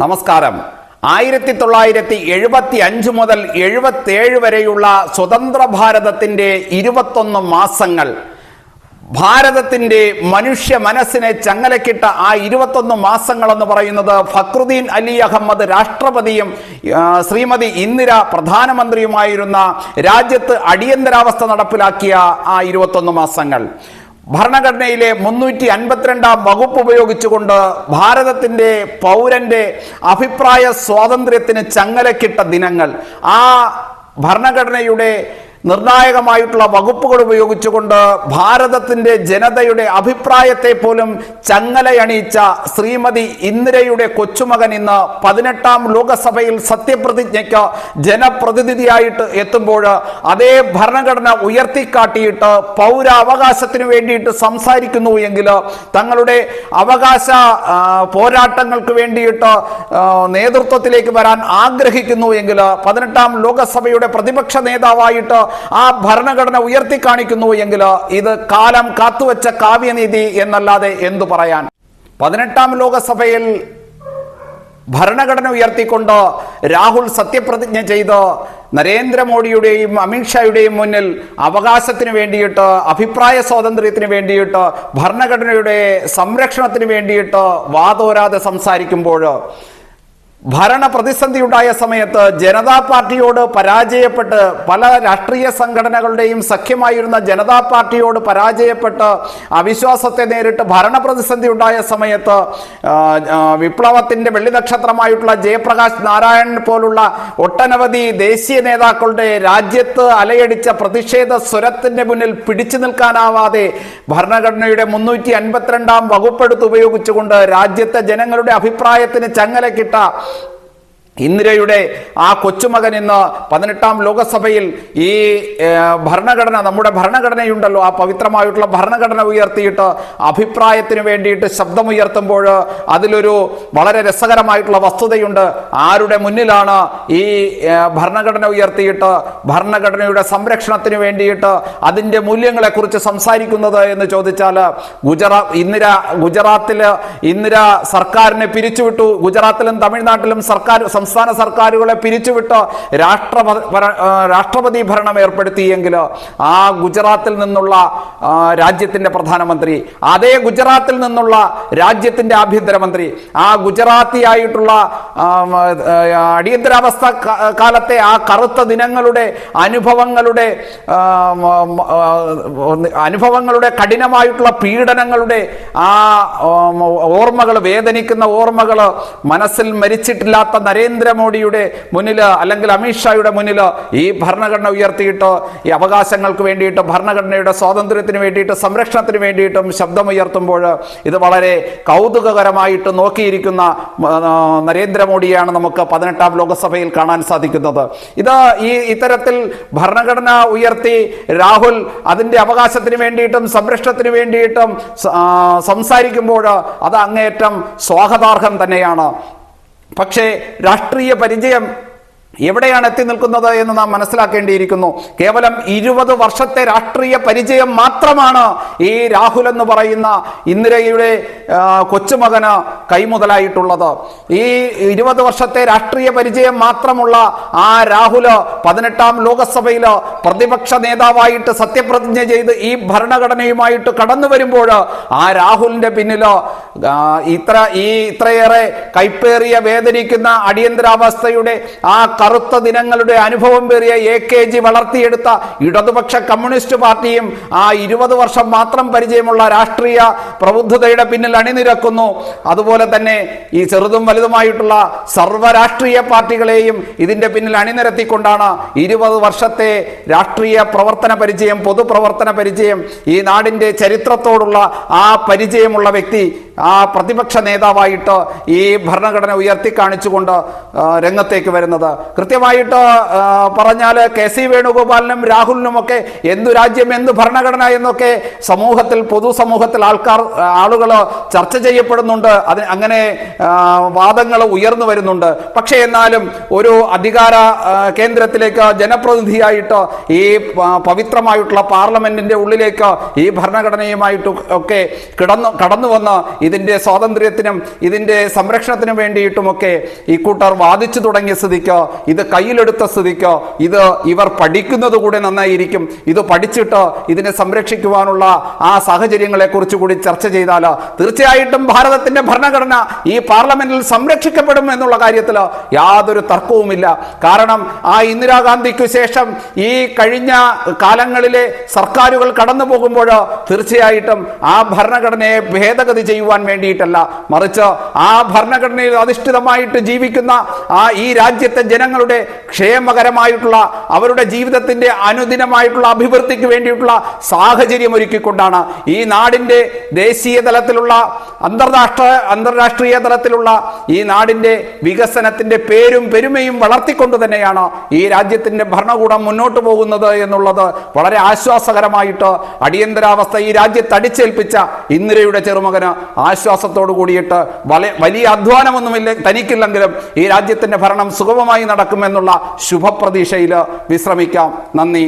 നമസ്കാരം. ആയിരത്തി തൊള്ളായിരത്തി എഴുപത്തി അഞ്ച് മുതൽ എഴുപത്തേഴ് വരെയുള്ള സ്വതന്ത്ര ഭാരതത്തിന്റെ ഇരുപത്തൊന്ന് മാസങ്ങൾ ഭാരതത്തിന്റെ മനുഷ്യ മനസ്സിനെ ചങ്ങലക്കിട്ട ആ ഇരുപത്തൊന്ന് മാസങ്ങൾ എന്ന് പറയുന്നത് ഫക്രുദ്ദീൻ അലി അഹമ്മദ് രാഷ്ട്രപതിയും ശ്രീമതി ഇന്ദിര പ്രധാനമന്ത്രിയുമായിരുന്ന രാജ്യത്ത് അടിയന്തരാവസ്ഥ നടപ്പിലാക്കിയ ആ ഇരുപത്തൊന്ന് മാസങ്ങൾ. ഭരണഘടനയിലെ മുന്നൂറ്റി അൻപത്തിരണ്ടാം വകുപ്പ് ഉപയോഗിച്ചുകൊണ്ട് ഭാരതത്തിന്റെ പൗരന്റെ അഭിപ്രായ സ്വാതന്ത്ര്യത്തിന് ചങ്ങലക്കിട്ട ദിനങ്ങൾ ആ ഭരണഘടനയുടെ നിർണായകമായിട്ടുള്ള വകുപ്പുകൾ ഉപയോഗിച്ചുകൊണ്ട് ഭാരതത്തിന്റെ ജനതയുടെ അഭിപ്രായത്തെ പോലും ചങ്ങലയണിയിച്ച ശ്രീമതി ഇന്ദിരയുടെ കൊച്ചുമകൻ ഇന്ന് പതിനെട്ടാം ലോകസഭയിൽ സത്യപ്രതിജ്ഞയ്ക്ക് ജനപ്രതിനിധിയായിട്ട് എത്തുമ്പോൾ അതേ ഭരണഘടന ഉയർത്തിക്കാട്ടിയിട്ട് പൗരാവകാശത്തിന് വേണ്ടിയിട്ട് സംസാരിക്കുന്നു എങ്കിൽ തങ്ങളുടെ അവകാശ പോരാട്ടങ്ങൾക്ക് വേണ്ടിയിട്ട് നേതൃത്വത്തിലേക്ക് വരാൻ ആഗ്രഹിക്കുന്നു എങ്കിൽ പതിനെട്ടാം ലോകസഭയുടെ പ്രതിപക്ഷ നേതാവായിട്ട് ആ ഭരണഘടന ഉയർത്തി കാണിക്കുന്നു എങ്കിൽ ഇത് കാലം കാത്തുവച്ച കാവ്യനീതി എന്നല്ലാതെ എന്തു പറയാൻ? പതിനെട്ടാം ലോകസഭയിൽ ഭരണഘടന ഉയർത്തിക്കൊണ്ട് രാഹുൽ സത്യപ്രതിജ്ഞ ചെയ്ത് നരേന്ദ്രമോദിയുടെയും അമിത്ഷായുടെയും മുന്നിൽ അവകാശത്തിന് വേണ്ടിയിട്ട് അഭിപ്രായ സ്വാതന്ത്ര്യത്തിന് വേണ്ടിയിട്ട് ഭരണഘടനയുടെ സംരക്ഷണത്തിന് വേണ്ടിയിട്ട് വാതോരാതെ സംസാരിക്കുമ്പോൾ ഭരണ പ്രതിസന്ധി ഉണ്ടായ സമയത്ത് ജനതാ പാർട്ടിയോട് പരാജയപ്പെട്ട് പല രാഷ്ട്രീയ സംഘടനകളുടെയും സഖ്യമായിരുന്ന ജനതാ പാർട്ടിയോട് പരാജയപ്പെട്ട് അവിശ്വാസത്തെ നേരിട്ട് ഭരണ പ്രതിസന്ധി ഉണ്ടായ സമയത്ത് വിപ്ലവത്തിന്റെ ആ, വിപ്ലവത്തിന്റെ വെള്ളി നക്ഷത്രമായിട്ടുള്ള ജയപ്രകാശ് നാരായണൻ പോലുള്ള ഒട്ടനവധി ദേശീയ നേതാക്കളുടെ രാജ്യത്ത് അലയടിച്ച പ്രതിഷേധ സ്വരത്തിന്റെ മുന്നിൽ പിടിച്ചു നിൽക്കാനാവാതെ ഭരണഘടനയുടെ മുന്നൂറ്റി അൻപത്തിരണ്ടാം വകുപ്പെടുത്ത് ഉപയോഗിച്ചുകൊണ്ട് രാജ്യത്തെ ജനങ്ങളുടെ അഭിപ്രായത്തിന് ചങ്ങലക്കിട്ട ഇന്ദിരയുടെ ആ കൊച്ചുമകൻ ഇന്ന് പതിനെട്ടാം ലോകസഭയിൽ ഈ ഭരണഘടന നമ്മുടെ ഭരണഘടനയുണ്ടല്ലോ ആ പവിത്രമായിട്ടുള്ള ഭരണഘടന ഉയർത്തിയിട്ട് അഭിപ്രായത്തിന് വേണ്ടിയിട്ട് ശബ്ദമുയർത്തുമ്പോൾ അതിലൊരു വളരെ രസകരമായിട്ടുള്ള വസ്തുതയുണ്ട്. ആരുടെ മുന്നിലാണ് ഈ ഭരണഘടന ഉയർത്തിയിട്ട് ഭരണഘടനയുടെ സംരക്ഷണത്തിന് വേണ്ടിയിട്ട് അതിന്റെ മൂല്യങ്ങളെക്കുറിച്ച് സംസാരിക്കുന്നത് എന്ന് ചോദിച്ചാൽ ഗുജറാ ഇന്ദിര ഗുജറാത്തിൽ ഇന്ദിര സർക്കാരിനെ പിരിച്ചുവിട്ടു. ഗുജറാത്തിലും തമിഴ്നാട്ടിലും സർക്കാർ സംസ്ഥാന സർക്കാരുകളെ പിരിച്ചുവിട്ട് രാഷ്ട്ര രാഷ്ട്രപതി ഭരണം ഏർപ്പെടുത്തിയെങ്കിൽ ആ ഗുജറാത്തിൽ നിന്നുള്ള രാജ്യത്തിന്റെ പ്രധാനമന്ത്രി അതേ ഗുജറാത്തിൽ നിന്നുള്ള രാജ്യത്തിന്റെ ആഭ്യന്തരമന്ത്രി ആ ഗുജറാത്തിയായിട്ടുള്ള അടിയന്തരാവസ്ഥ കാലത്തെ ആ കറുത്ത ദിനങ്ങളുടെ അനുഭവങ്ങളുടെ അനുഭവങ്ങളുടെ കഠിനമായിട്ടുള്ള പീഡനങ്ങളുടെ ആ ഓർമ്മകൾ വേദനിക്കുന്ന ഓർമ്മകൾ മനസ്സിൽ മരിച്ചിട്ടില്ലാത്ത നരേന്ദ്രമോദിയുടെ മുന്നിൽ അല്ലെങ്കിൽ അമിത്ഷായുടെ മുന്നിൽ ഈ ഭരണഘടന ഉയർത്തിയിട്ടോ ഈ അവകാശങ്ങൾക്ക് വേണ്ടിയിട്ട് ഭരണഘടനയുടെ സ്വാതന്ത്ര്യത്തിന് വേണ്ടിയിട്ട് സംരക്ഷണത്തിന് വേണ്ടിയിട്ടും ശബ്ദമുയർത്തുമ്പോൾ ഇത് വളരെ കൗതുകകരമായിട്ട് നോക്കിയിരിക്കുന്ന നരേന്ദ്രമോദിയാണ് നമുക്ക് പതിനെട്ടാം ലോകസഭയിൽ കാണാൻ സാധിക്കുന്നത്. ഇത് ഈ ഇത്തരത്തിൽ ഭരണഘടന ഉയർത്തി രാഹുൽ അതിന്റെ അവകാശത്തിന് വേണ്ടിയിട്ടും സംരക്ഷണത്തിന് വേണ്ടിയിട്ടും സംസാരിക്കുമ്പോൾ അത് അങ്ങേയറ്റം സ്വാഗതാർഹം തന്നെയാണ്. പക്ഷേ രാഷ്ട്രീയ പരിചയം എവിടെയാണ് എത്തി നിൽക്കുന്നത് എന്ന് നാം മനസ്സിലാക്കേണ്ടിയിരിക്കുന്നു. കേവലം ഇരുപത് വർഷത്തെ രാഷ്ട്രീയ പരിചയം മാത്രമാണ് ഈ രാഹുൽ എന്ന് പറയുന്ന ഇന്ദിരയുടെ കൊച്ചുമകന് കൈമുതലായിട്ടുള്ളത്. ഈ ഇരുപത് വർഷത്തെ രാഷ്ട്രീയ പരിചയം മാത്രമുള്ള ആ രാഹുൽ പതിനെട്ടാം ലോകസഭയിൽ പ്രതിപക്ഷ നേതാവായിട്ട് സത്യപ്രതിജ്ഞ ചെയ്ത് ഈ ഭരണഘടനയുമായിട്ട് കടന്നു വരുമ്പോൾ ആ രാഹുലിന്റെ പിന്നിൽ ഇത്ര ഈ ഇത്രയേറെ കൈപ്പേറിയ വേദനിക്കുന്ന അടിയന്തരാവസ്ഥയുടെ ആ കറുത്ത ദിനങ്ങളുടെ അനുഭവം പേറിയ എ കെ ജി വളർത്തിയെടുത്ത ഇടതുപക്ഷ കമ്മ്യൂണിസ്റ്റ് പാർട്ടിയും ആ ഇരുപത് വർഷം മാത്രം പരിചയമുള്ള രാഷ്ട്രീയ പ്രബുദ്ധതയുടെ പിന്നിൽ അണിനിരക്കുന്നു. അതുപോലെ തന്നെ ഈ ചെറുതും വലുതുമായിട്ടുള്ള സർവ രാഷ്ട്രീയ പാർട്ടികളെയും ഇതിന്റെ പിന്നിൽ അണിനിരത്തിക്കൊണ്ടാണ് ഇരുപത് വർഷത്തെ രാഷ്ട്രീയ പ്രവർത്തന പരിചയം പൊതുപ്രവർത്തന പരിചയം ഈ നാടിന്റെ ചരിത്രത്തോടുള്ള ആ പരിചയമുള്ള വ്യക്തി ആ പ്രതിപക്ഷ നേതാവായിട്ട് ഈ ഭരണഘടന ഉയർത്തി കാണിച്ചുകൊണ്ട് രംഗത്തേക്ക് വരുന്നത്. കൃത്യമായിട്ട് പറഞ്ഞാൽ കെ സി വേണുഗോപാലിനും രാഹുലിനും ഒക്കെ എന്തു രാജ്യം എന്ത് ഭരണഘടന എന്നൊക്കെ സമൂഹത്തിൽ പൊതുസമൂഹത്തിൽ ആൾക്കാർ ആളുകൾ ചർച്ച ചെയ്യപ്പെടുന്നുണ്ട്. അത് അങ്ങനെ വാദങ്ങൾ ഉയർന്നു വരുന്നുണ്ട്. പക്ഷേ എന്നാലും ഒരു അധികാര കേന്ദ്രത്തിലേക്ക് ജനപ്രതിനിധിയായിട്ട് ഈ പവിത്രമായിട്ടുള്ള പാർലമെന്റിന്റെ ഉള്ളിലേക്ക് ഈ ഭരണഘടനയുമായിട്ട് ഒക്കെ കിടന്നു കടന്നു വന്ന് ഇതിന്റെ സ്വാതന്ത്ര്യത്തിനും ഇതിന്റെ സംരക്ഷണത്തിനും വേണ്ടിയിട്ടുമൊക്കെ ഈ കൂട്ടർ വാദിച്ചു തുടങ്ങിയ സ്ഥിതിക്ക് ഇത് കയ്യിലെടുത്ത സ്ഥിതിക്ക് ഇത് ഇവർ പഠിക്കുന്നത് കൂടെ നന്നായിരിക്കും. ഇത് പഠിച്ചിട്ട് ഇതിനെ സംരക്ഷിക്കുവാനുള്ള ആ സാഹചര്യങ്ങളെ കുറിച്ച് കൂടി ചർച്ച ചെയ്താൽ തീർച്ചയായിട്ടും ഭാരതത്തിന്റെ ഭരണഘടന ഈ പാർലമെന്റിൽ സംരക്ഷിക്കപ്പെടും എന്നുള്ള കാര്യത്തിൽ യാതൊരു തർക്കവുമില്ല. കാരണം ആ ഇന്ദിരാഗാന്ധിക്ക് ശേഷം ഈ കഴിഞ്ഞ കാലങ്ങളിലെ സർക്കാരുകൾ കടന്നു പോകുമ്പോൾ തീർച്ചയായിട്ടും ആ ഭരണഘടനയെ ഭേദഗതി ചെയ്യുവാൻ വേണ്ടിയിട്ടല്ല. മറിച്ച് ആ ഭരണഘടനയിൽ അധിഷ്ഠിതമായിട്ട് ജീവിക്കുന്ന ആ ഈ രാജ്യത്തെ ജനങ്ങളുടെ ക്ഷേമകരമായിട്ടുള്ള അവരുടെ ജീവിതത്തിന്റെ അനുദിനമായിട്ടുള്ള അഭിവൃദ്ധിക്ക് വേണ്ടിയിട്ടുള്ള സാഹചര്യം ഒരുക്കിക്കൊണ്ടാണ് ഈ നാടിന്റെ ദേശീയ തലത്തിലുള്ള അന്തർരാഷ്ട്ര അന്തർരാഷ്ട്രീയ തലത്തിലുള്ള ഈ നാടിന്റെ വികസനത്തിന്റെ പേരും പെരുമയും വളർത്തിക്കൊണ്ട് തന്നെയാണ് ഈ രാജ്യത്തിന്റെ ഭരണകൂടം മുന്നോട്ട് പോകുന്നത് എന്നുള്ളത് വളരെ ആശ്വാസകരമായിട്ട് അടിയന്തരാവസ്ഥ ഈ രാജ്യത്ത് അടിച്ചേൽപ്പിച്ച ഇന്ദിരയുടെ ചെറുമകന് ആശ്വാസത്തോടു കൂടിയിട്ട് വല- വലിയ അധ്വാനമൊന്നുമില്ല തനിക്കില്ലെങ്കിലും ഈ രാജ്യത്തിന്റെ ഭരണം സുഗമമായി നടക്കുമെന്നുള്ള ശുഭപ്രതീക്ഷയിൽ വിശ്രമിക്കാം. നന്ദി